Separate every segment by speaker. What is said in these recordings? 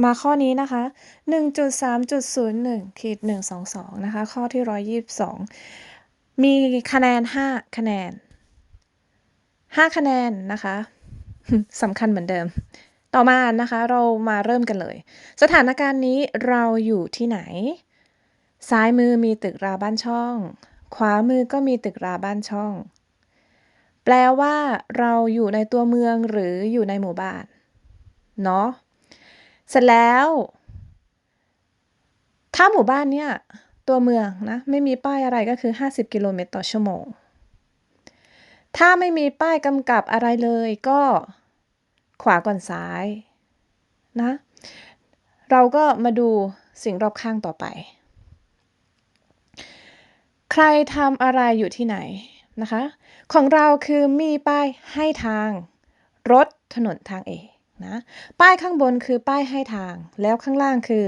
Speaker 1: มาข้อนี้นะคะ 1.3.01ขีด122 นะคะ ข้อที่ 122 มีคะแนน 5 คะแนน 5 คะแนนนะคะสำคัญเหมือนเดิม ต่อมานะคะ เรามาเริ่มกันเลย สถานการณ์นี้เราอยู่ที่ไหน ซ้ายมือมีตึกราบ้านช่อง ขวามือก็มีตึกราบ้านช่อง แปลว่า เราอยู่ในตัวเมืองหรืออยู่ในหมู่บ้าน เนาะ เสร็จแล้ว ถ้าหมู่บ้านเนี่ย ตัวเมืองนะ ไม่มีป้ายอะไรก็คือ 50 กิโลเมตรต่อชั่วโมง ถ้าไม่มีป้ายกำกับอะไรเลยก็ขวาก่อนซ้ายนะ เราก็มาดูสิ่งรอบข้างต่อไป ใครทำอะไรอยู่ที่ไหนนะคะ ของเราคือมีป้ายให้ทาง รถถนนทางเอก นะ ป้ายข้างบนคือป้ายให้ทาง แล้วข้างล่างคือ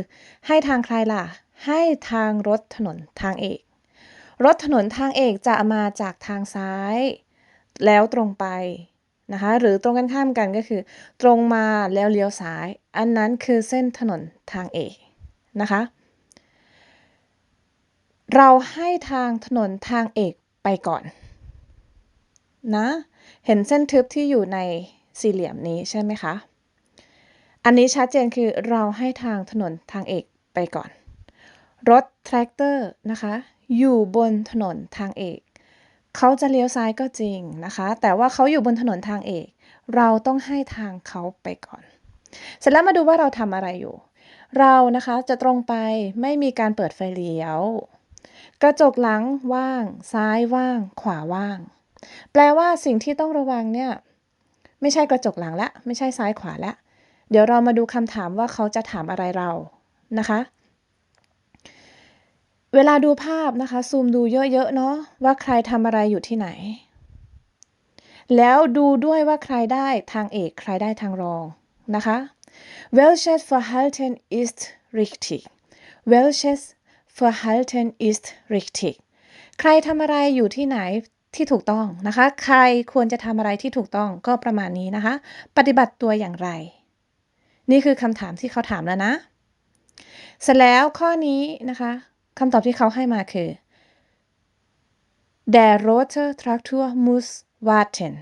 Speaker 1: ให้ทางใครล่ะ ให้ทางรถถนนทางเอก รถถนนทางเอกจะมาจากทางซ้าย แล้วตรงไปนะคะ หรือตรงกันข้ามกันก็คือ ตรงมาแล้วเลี้ยวซ้าย อันนั้นคือเส้นถนนทางเอกนะคะ เราให้ทางถนนทางเอกไปก่อนนะ เห็นเส้นทึบที่อยู่ในสี่เหลี่ยมนี้ใช่ไหมคะ อันนี้ชัดเจนคือเราให้ทางถนนทางเอกไปก่อน รถแทรกเตอร์นะคะ อยู่บนถนนทางเอก เขาจะเลี้ยวซ้ายก็จริงนะคะ แต่ว่าเขาอยู่บนถนนทางเอก เราต้องให้ทางเขาไปก่อน เสร็จแล้วมาดูว่าเราทำอะไรอยู่ เรานะคะจะตรงไปไม่มีการเปิดไฟเลี้ยว กระจกหลังว่าง ซ้ายว่าง ขวาว่าง แปลว่าสิ่งที่ต้องระวังเนี่ยไม่ใช่กระจกหลังละ ไม่ใช่ซ้ายขวาละ เดี๋ยวเรามาดูคำถามว่าเขาจะถามอะไรเรานะคะ เวลาดูภาพนะคะ ซูมดูเยอะๆเนาะว่าใครทำอะไรอยู่ที่ไหน แล้วดูด้วยว่าใครได้ทางเอกใครได้ทางรองนะคะ Welches Verhalten ist richtig Welches Verhalten ist richtig ใครทำอะไรอยู่ที่ไหนที่ถูกต้องนะคะ ใครควรจะทำอะไรที่ถูกต้องก็ประมาณนี้นะคะ ปฏิบัติตัวอย่างไร นี่คือคำถามที่เขาถามแล้วนะ เสร็จแล้วข้อนี้นะคะคำตอบที่เขาให้มาคือ Der rote Traktor muss warten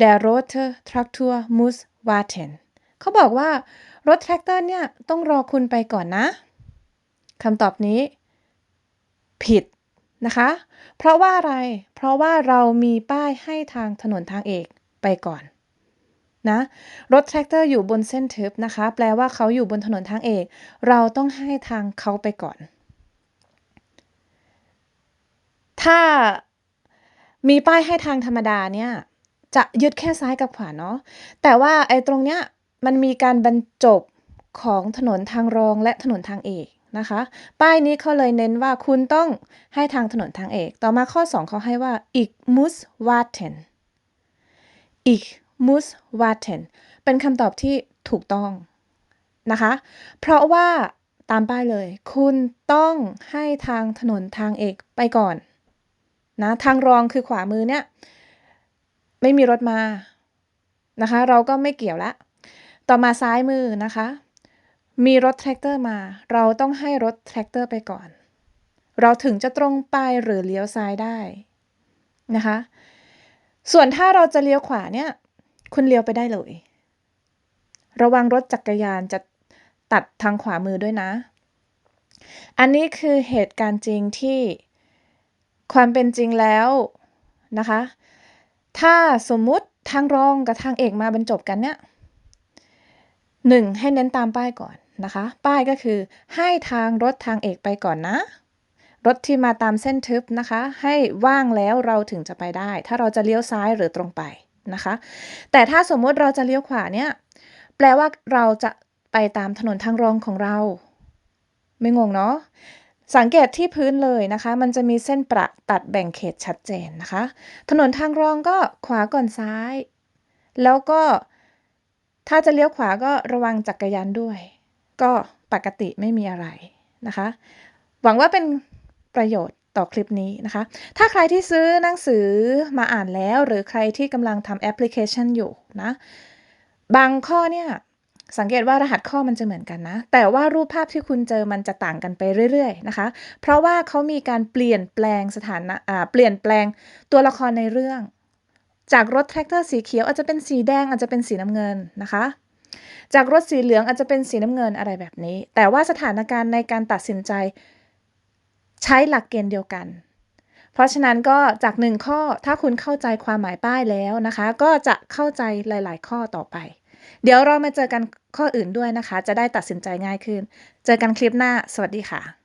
Speaker 1: Der rote Traktor muss warten เขาบอกว่ารถแทรกเตอร์เนี่ยต้องรอคุณไปก่อนนะคำตอบนี้ ผิดนะคะ เพราะว่าอะไร เพราะว่าเรามีป้ายให้ทางถนนทางเอกไปก่อน นะรถแทรกเตอร์อยู่บนเส้นทึบนะคะ แปลว่าเขาอยู่บนถนนทางเอก เราต้องให้ทางเขาไปก่อน ถ้ามีป้ายให้ทางธรรมดาเนี่ยจะยึดแค่ซ้ายกับขวาเนาะแต่ว่าไอ้ตรงเนี้ยมันมีการบรรจบของถนนทางรองและถนนทางเอกนะคะ ป้ายนี้เขาเลยเน้นว่าคุณต้องให้ทางถนนทางเอก ต่อมาข้อ 2เขาให้ว่า ich muss warten ich muss warten เป็นคำตอบที่ถูกต้องนะคะ เพราะว่าตามป้ายเลย คุณต้องให้ทางถนนทางเอกไปก่อนนะทางรองคือขวามือเนี่ยไม่มีรถมานะคะ เราก็ไม่เกี่ยวละ ต่อมาซ้ายมือนะคะ มีรถแทรกเตอร์มา เราต้องให้รถแทรกเตอร์ไปก่อน เราถึงจะตรงไปหรือเลี้ยวซ้ายได้นะคะ ส่วนถ้าเราจะเลี้ยวขวาเนี่ย คุณเลี้ยวไปได้เลย ระวังรถจักรยานจะตัดทางขวามือด้วยนะ อันนี้คือเหตุการณ์จริงที่ความเป็นจริงแล้วนะคะ ถ้าสมมุติทางรองกับทางเอกมาบรรจบกันเนี่ยหนึ่งให้เน้นตามป้ายก่อนนะคะ ป้ายก็คือให้ทางรถทางเอกไปก่อนนะ รถที่มาตามเส้นทึบนะคะ ให้ว่างแล้วเราถึงจะไปได้ ถ้าเราจะเลี้ยวซ้ายหรือตรงไป นะคะ แต่ถ้าสมมติเราจะเลี้ยวขวาเนี่ย แปลว่าเราจะไปตามถนนทางรองของเรา ไม่งงเนาะสังเกตที่พื้นเลยนะคะ มันจะมีเส้นประตัดแบ่งเขตชัดเจนนะคะ ถนนทางรองก็ขวาก่อนซ้าย แล้วก็ถ้าจะเลี้ยวขวาก็ระวังจักรยานด้วย ก็ปกติไม่มีอะไรนะคะ หวังว่าเป็นประโยชน์ ต่อคลิปนี้นะคะ ถ้าใครที่ซื้อหนังสือมาอ่านแล้ว หรือใครที่กำลังทำแอปพลิเคชันอยู่นะ บางข้อเนี่ยสังเกตว่ารหัสข้อมันจะเหมือนกันนะ แต่ว่ารูปภาพที่คุณเจอมันจะต่างกันไปเรื่อยๆนะคะ เพราะว่าเขามีการเปลี่ยนแปลงสถานะเปลี่ยนแปลงตัวละครในเรื่อง จากรถแทรกเตอร์สีเขียวอาจจะเป็นสีแดงอาจจะเป็นสีน้ำเงินนะคะ จากรถสีเหลืองอาจจะเป็นสีน้ำเงินอะไรแบบนี้ แต่ว่าสถานการณ์ในการตัดสินใจ ใช้หลักเกณฑ์เดียวกัน เพราะฉะนั้นก็จากหนึ่งข้อถ้าคุณเข้าใจความหมายป้ายแล้วนะคะ ก็จะเข้าใจหลาย ๆ ข้อต่อไป เดี๋ยวเรามาเจอกันข้ออื่นด้วยนะคะ จะได้ตัดสินใจง่ายขึ้น เจอกันคลิปหน้า สวัสดีค่ะ